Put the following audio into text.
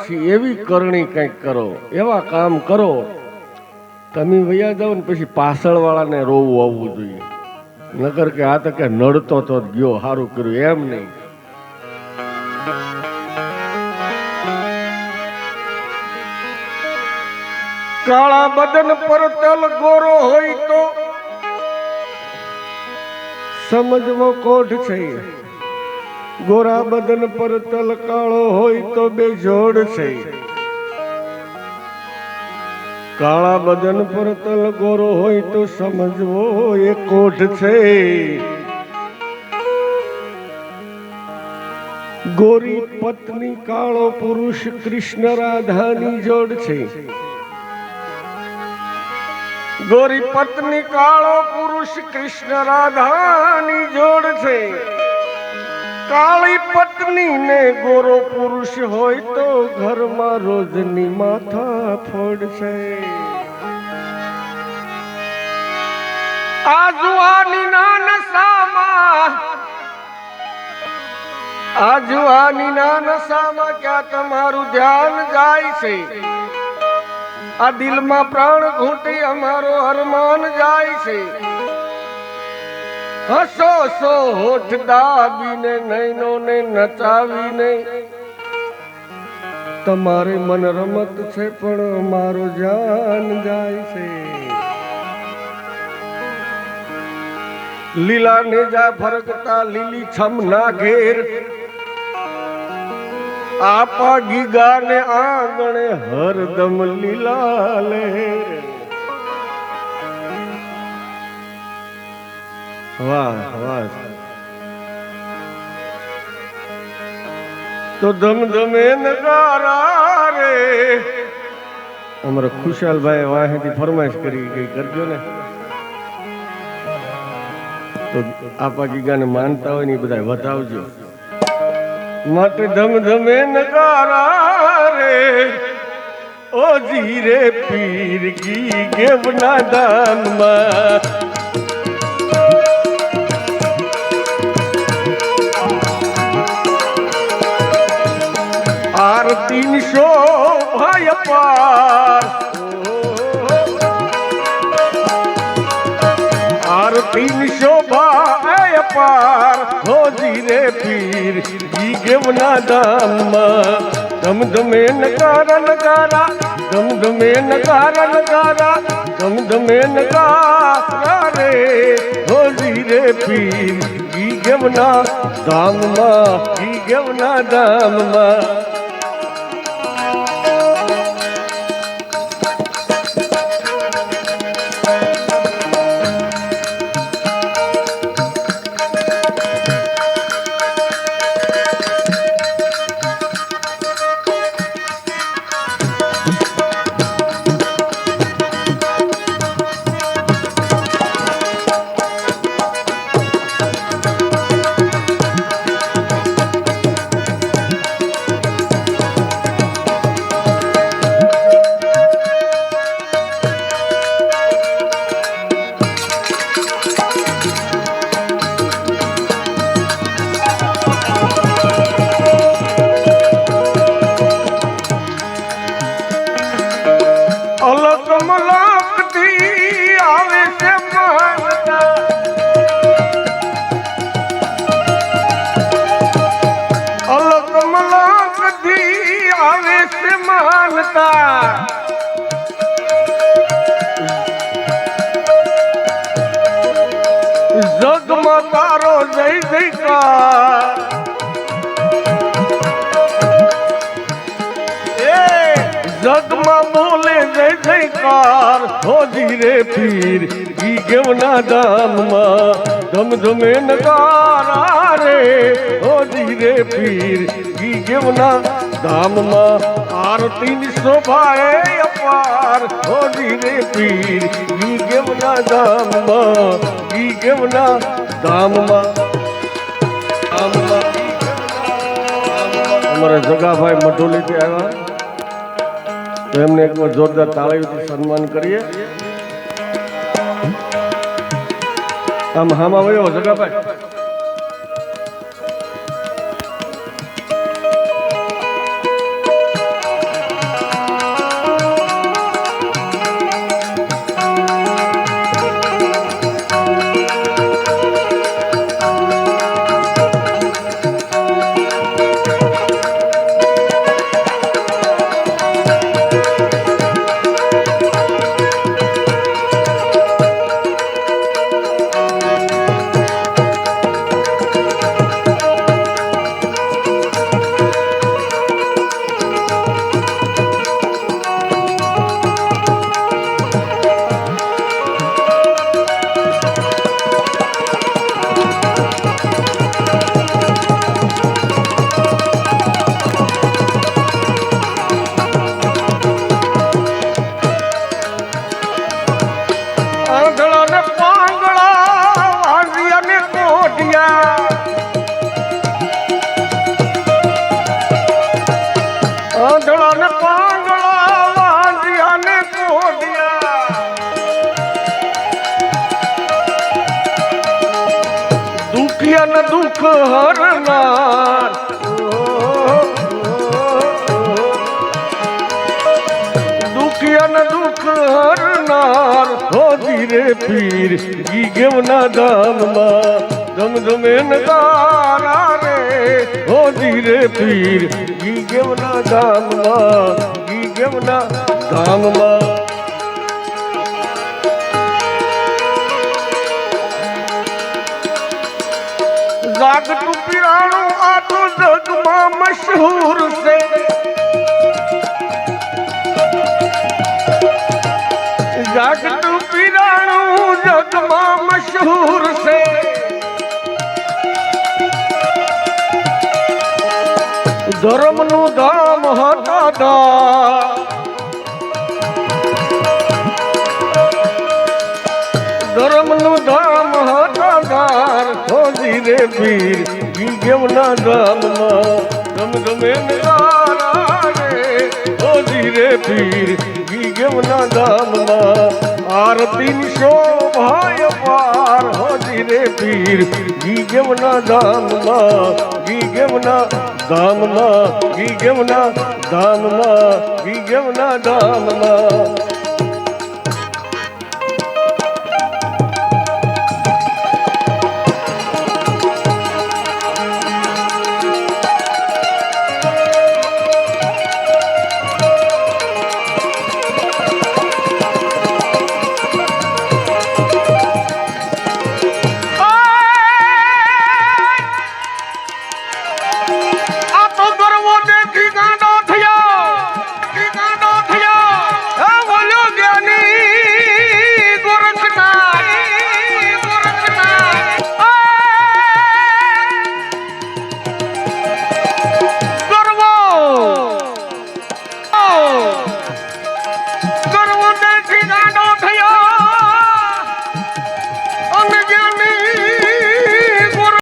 પછી એવી કરણી કંઈક કરો, એવા કામ કરો. તમે વૈયા જાઓ ને પછી પાછળવાળાને રોવું આવવું જોઈએ. નગર કે આ તો કે નડતો તો ગયો સારું કર્યું, એમ નહીં. કાળા બદન પર તલ ગોરો હોય તો સમજવો કોઢ છે ગોરા બદન પર તલ કાળો હોય તો બે જોડ છે. કાળા બદન પર તલ ગોરો હોય તો સમજવો એ કોઠ છે. ગોરી પત્ની કાળો પુરુષ કૃષ્ણ રાધાની જોડ છે. ગોરી પત્ની કાળો પુરુષ કૃષ્ણ રાધાની જોડ છે. કાળી પત્ની ને ગોરો પુરુષ હોય તો ઘરમાં રોજની માથા ફોડશે. છે આજુઆની નાન સામા આજુઆની નાન સામા ક્યાં તમારું ધ્યાન જાય છે? આ દિલમાં પ્રાણ ઘૂંટી અમારો અરમાન જાય છે. હસો સો હોઠ દાબીને નૈનો ને નચાવીને. તમારે મન રમત છે, પણ મારો જાન જાય છે. લીલા નેજા ફરકતા, લીલી છમ ના ઘેર. આપા ગીગા ને આંગણે હરદમ લીલા લહેર. વાહ વાહ તો ધમધમે નગારા રે. અમારા ખુશાલભાઈ વાહેથી ફરમાઈશ કરી ગઈ કરજો ને. તો આપા ગીગાને માનતા હોય ને એ બધા વધાવજો માટે ધમધમે નગારા રે. ઓ જીરે પીર કી ગેવના દાનમાં પાર. આરતી શોભાય પાર હોજી રે પીર, ઈ ગેવના દામમાં ધમધમે નકારા નકારા ધમધમે નકારા નકારા ધમધમે નકારા રે. હોજી રે પીર, ઈ ગેવના દામમાં ઈ ગેવના ધામમાં જગમાં બોલે જય જયકાર. હો ધીરે પીર, ઈ ગેવના ધામમાં ધમધમે નકારા રે. હો ધીરે પીર, ઈ ગેવના ધામમાં આરતીની શોભાએ અપાર. હો ધીરે પીર, ઈ ગેવના ધામમાં ઈ ગેવના ધામમાં ધામમાં અમારા જગાભાઈ મઢોલીથી આવ્યા. એમને એક વાર જોરદાર તાળીઓથી સન્માન કરીએ. આમ હામાં વયો જગાભાઈ. દુઃખ હરનાર દુખિયા ને દુઃખ હરનાર હો ધીરે પીર ગી ગેવના ધામમાં ધમ ધમે ને તારા રે હો ધીરે પીર ગી ગેવના ધામમાં ગી ગેવના ધામમાં છે જાગતું પીરાણું જગમાં મશહૂર છે ધર્મનું ધામ હતા ધર્મનું ધામ હતા ખોજી રે પીર ઈ ગેવના ધામમાં ગમ ગમે ને તારા રે ખોજી રે પીર, ઈ ગેવના ધામમાં આરતી શોભાય પાર. હોજી રે પીર, ઈ ગેવના ધામમાં ઈ ગેવના ધામમાં ઈ ગેવના ધામમાં ઈ ગેવના ધામમાં